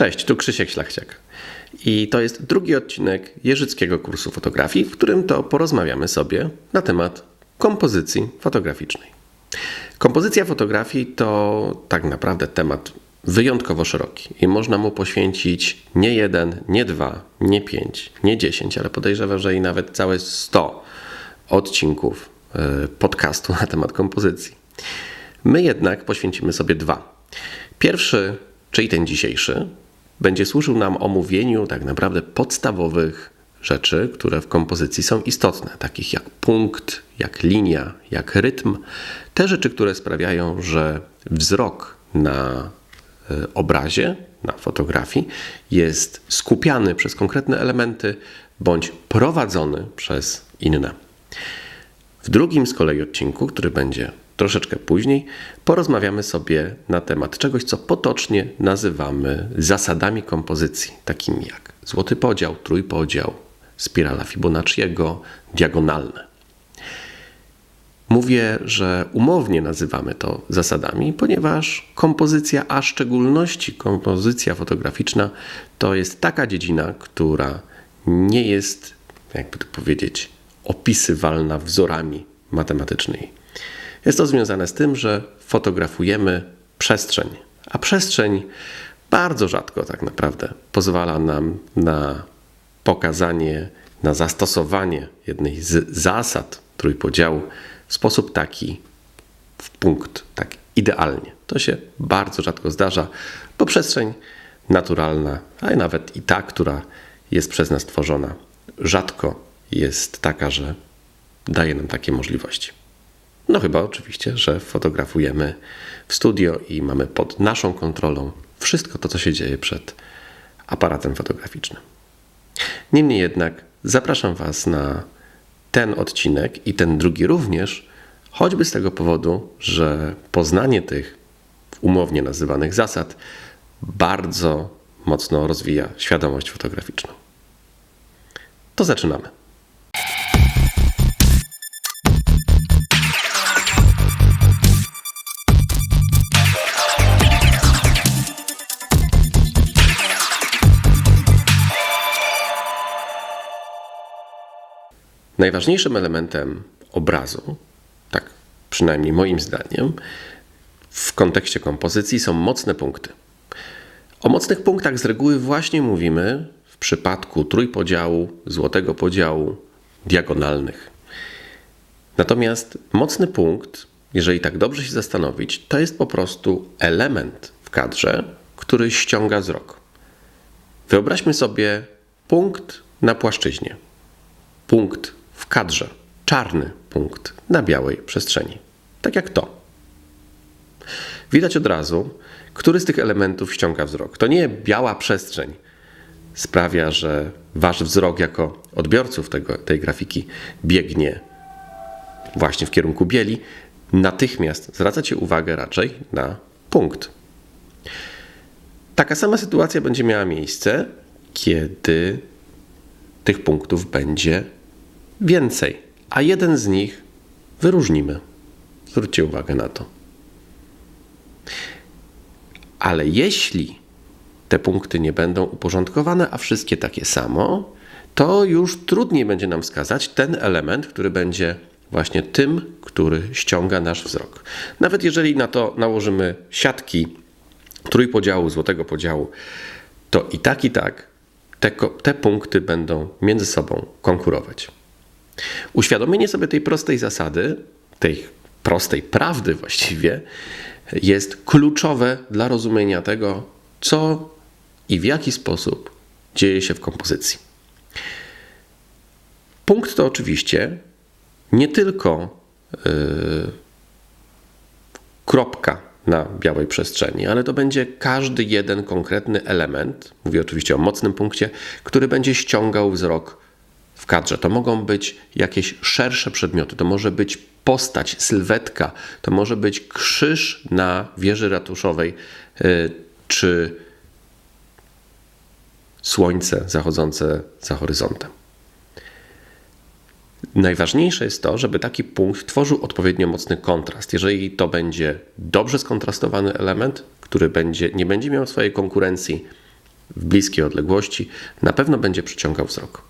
Cześć, tu Krzysiek Ślachciak. I to jest drugi odcinek Jeżyckiego kursu fotografii, w którym to porozmawiamy sobie na temat kompozycji fotograficznej. Kompozycja fotografii to tak naprawdę temat wyjątkowo szeroki i można mu poświęcić nie jeden, nie dwa, nie pięć, nie dziesięć, ale podejrzewam, że i nawet całe sto odcinków e, podcastu na temat kompozycji. My jednak poświęcimy sobie dwa. Pierwszy, czyli ten dzisiejszy, będzie służył nam omówieniu tak naprawdę podstawowych rzeczy, które w kompozycji są istotne, takich jak punkt, jak linia, jak rytm. Te rzeczy, które sprawiają, że wzrok na e, obrazie, na fotografii jest skupiany przez konkretne elementy bądź prowadzony przez inne. W drugim z kolei odcinku, który będzie troszeczkę później, porozmawiamy sobie na temat czegoś, co potocznie nazywamy zasadami kompozycji, takimi jak złoty podział, trójpodział, spirala Fibonacciego, diagonalne. Mówię, że umownie nazywamy to zasadami, ponieważ kompozycja, a w szczególności kompozycja fotograficzna, to jest taka dziedzina, która nie jest, jakby to powiedzieć, opisywalna wzorami matematycznymi. Jest to związane z tym, że fotografujemy przestrzeń, a przestrzeń bardzo rzadko tak naprawdę pozwala nam na pokazanie, na zastosowanie jednej z zasad trójpodziału w sposób taki, w punkt, tak idealnie. To się bardzo rzadko zdarza, bo przestrzeń naturalna, a nawet i ta, która jest przez nas tworzona, rzadko jest taka, że daje nam takie możliwości. No chyba oczywiście, że fotografujemy w studio i mamy pod naszą kontrolą wszystko to, co się dzieje przed aparatem fotograficznym. Niemniej jednak zapraszam Was na ten odcinek i ten drugi również, choćby z tego powodu, że poznanie tych umownie nazywanych zasad bardzo mocno rozwija świadomość fotograficzną. To zaczynamy. Najważniejszym elementem obrazu, tak przynajmniej moim zdaniem, w kontekście kompozycji są mocne punkty. O mocnych punktach z reguły właśnie mówimy w przypadku trójpodziału, złotego podziału, diagonalnych. Natomiast mocny punkt, jeżeli tak dobrze się zastanowić, to jest po prostu element w kadrze, który ściąga wzrok. Wyobraźmy sobie punkt na płaszczyźnie. Punkt w kadrze. Czarny punkt na białej przestrzeni. Tak jak to. Widać od razu, który z tych elementów ściąga wzrok. To nie biała przestrzeń sprawia, że wasz wzrok jako odbiorców tego, tej grafiki biegnie właśnie w kierunku bieli. Natychmiast zwracacie uwagę raczej na punkt. Taka sama sytuacja będzie miała miejsce, kiedy tych punktów będzie więcej, a jeden z nich wyróżnimy. Zwróćcie uwagę na to. Ale jeśli te punkty nie będą uporządkowane, a wszystkie takie samo, to już trudniej będzie nam wskazać ten element, który będzie właśnie tym, który ściąga nasz wzrok. Nawet jeżeli na to nałożymy siatki trójpodziału, złotego podziału, to i tak, i tak te, te punkty będą między sobą konkurować. Uświadomienie sobie tej prostej zasady, tej prostej prawdy właściwie, jest kluczowe dla rozumienia tego, co i w jaki sposób dzieje się w kompozycji. Punkt to oczywiście nie tylko yy, kropka na białej przestrzeni, ale to będzie każdy jeden konkretny element, mówię oczywiście o mocnym punkcie, który będzie ściągał wzrok w kadrze. To mogą być jakieś szersze przedmioty, to może być postać, sylwetka, to może być krzyż na wieży ratuszowej, y, czy słońce zachodzące za horyzontem. Najważniejsze jest to, żeby taki punkt tworzył odpowiednio mocny kontrast. Jeżeli to będzie dobrze skontrastowany element, który będzie, nie będzie miał swojej konkurencji w bliskiej odległości, na pewno będzie przyciągał wzrok.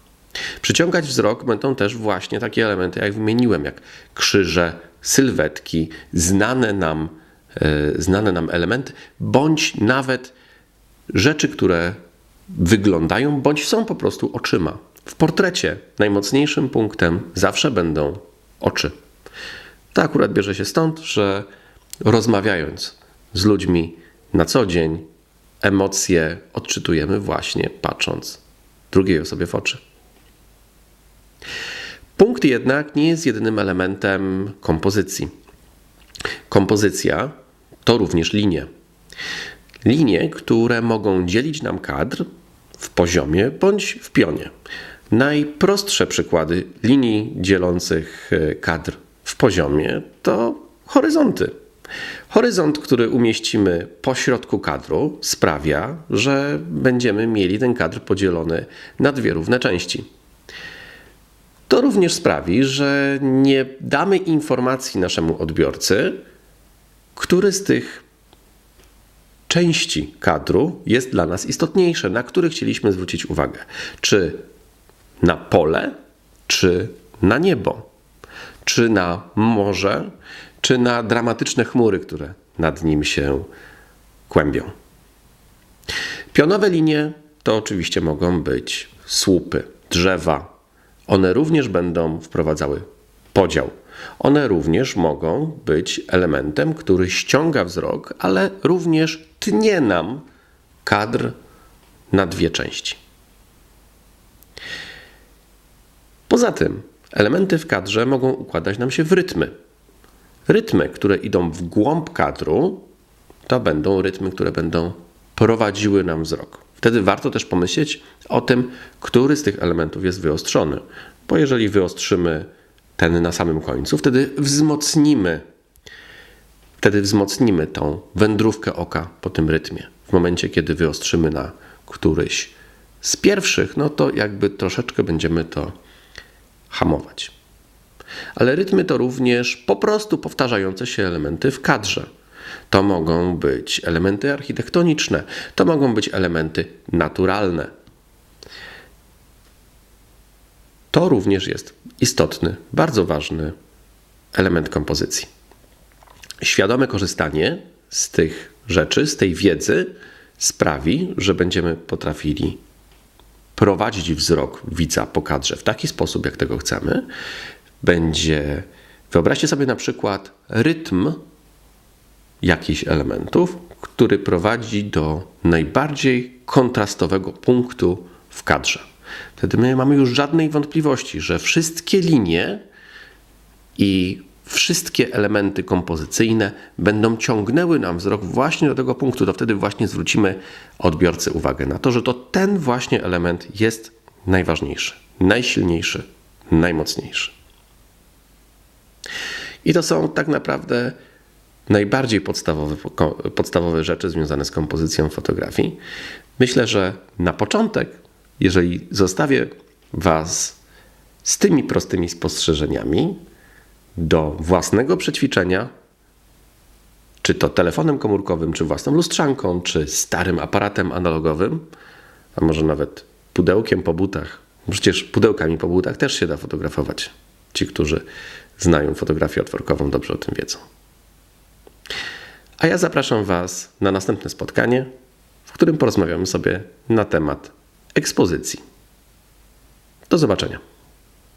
Przyciągać wzrok będą też właśnie takie elementy, jak wymieniłem, jak krzyże, sylwetki, znane nam, e, znane nam elementy, bądź nawet rzeczy, które wyglądają, bądź są po prostu oczyma. W portrecie najmocniejszym punktem zawsze będą oczy. To akurat bierze się stąd, że rozmawiając z ludźmi na co dzień, emocje odczytujemy właśnie patrząc drugiej osobie w oczy. Punkt jednak nie jest jedynym elementem kompozycji. Kompozycja to również linie. Linie, które mogą dzielić nam kadr w poziomie bądź w pionie. Najprostsze przykłady linii dzielących e, kadr w poziomie to horyzonty. Horyzont, który umieścimy po środku kadru, sprawia, że będziemy mieli ten kadr podzielony na dwie równe części. To również sprawi, że nie damy informacji naszemu odbiorcy, który z tych części kadru jest dla nas istotniejsze, na który chcieliśmy zwrócić uwagę. Czy na pole, czy na niebo, czy na morze, czy na dramatyczne chmury, które nad nim się kłębią. Pionowe linie to oczywiście mogą być słupy, drzewa. One również będą wprowadzały podział. One również mogą być elementem, który ściąga wzrok, ale również tnie nam kadr na dwie części. Poza tym, elementy w kadrze mogą układać nam się w rytmy. Rytmy, które idą w głąb kadru, to będą rytmy, które będą prowadziły nam wzrok. Wtedy warto też pomyśleć o tym, który z tych elementów jest wyostrzony, bo jeżeli wyostrzymy ten na samym końcu, wtedy wzmocnimy wtedy wzmocnimy tą wędrówkę oka po tym rytmie. W momencie, kiedy wyostrzymy na któryś z pierwszych, no to jakby troszeczkę będziemy to hamować. Ale rytmy to również po prostu powtarzające się elementy w kadrze. To mogą być elementy architektoniczne, to mogą być elementy naturalne. To również jest istotny, bardzo ważny element kompozycji. Świadome korzystanie z tych rzeczy, z tej wiedzy sprawi, że będziemy potrafili prowadzić wzrok widza po kadrze w taki sposób, jak tego chcemy, będzie. Wyobraźcie sobie na przykład rytm jakichś elementów, który prowadzi do najbardziej kontrastowego punktu w kadrze. Wtedy my mamy już żadnej wątpliwości, że wszystkie linie i wszystkie elementy kompozycyjne będą ciągnęły nam wzrok właśnie do tego punktu, to wtedy właśnie zwrócimy odbiorcy uwagę na to, że to ten właśnie element jest najważniejszy, najsilniejszy, najmocniejszy. I to są tak naprawdę najbardziej podstawowe, podstawowe rzeczy związane z kompozycją fotografii. Myślę, że na początek, jeżeli zostawię Was z tymi prostymi spostrzeżeniami, do własnego przećwiczenia, czy to telefonem komórkowym, czy własną lustrzanką, czy starym aparatem analogowym, a może nawet pudełkiem po butach. Przecież pudełkami po butach też się da fotografować. Ci, którzy znają fotografię otworkową, dobrze o tym wiedzą. A ja zapraszam Was na następne spotkanie, w którym porozmawiamy sobie na temat ekspozycji. Do zobaczenia.